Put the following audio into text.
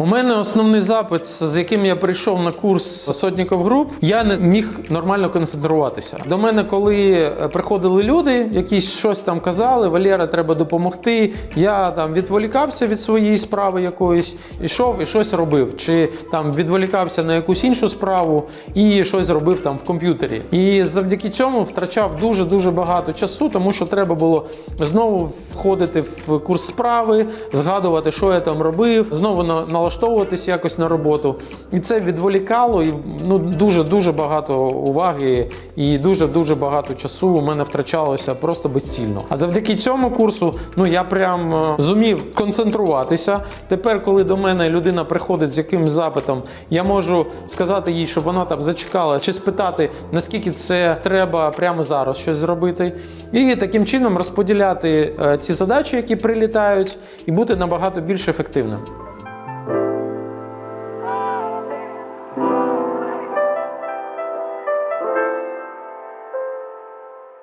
У мене основний запит, з яким я прийшов на курс Сотніков груп, я не міг нормально концентруватися. До мене, коли е, приходили люди, якісь щось там казали, Валера, треба допомогти. Я там відволікався від своєї справи якоїсь, ішов і щось робив. Чи там відволікався на якусь іншу справу і щось робив там в комп'ютері. І завдяки цьому втрачав дуже дуже багато часу, тому що треба було знову входити в курс справи, згадувати, що я там робив, знову на- налаштовуватись якось на роботу. І це відволікало і ну дуже дуже багато уваги і дуже дуже багато часу у мене втрачалося просто безцільно. А завдяки цьому курсу, ну я прям е, зумів концентруватися. Тепер, коли до мене людина приходить з якимсь запитом, я можу сказати їй, щоб вона там зачекала, чи спитати, наскільки це треба прямо зараз щось зробити, і таким чином розподіляти е, ці задачі, які прилітають, і бути набагато більш ефективним.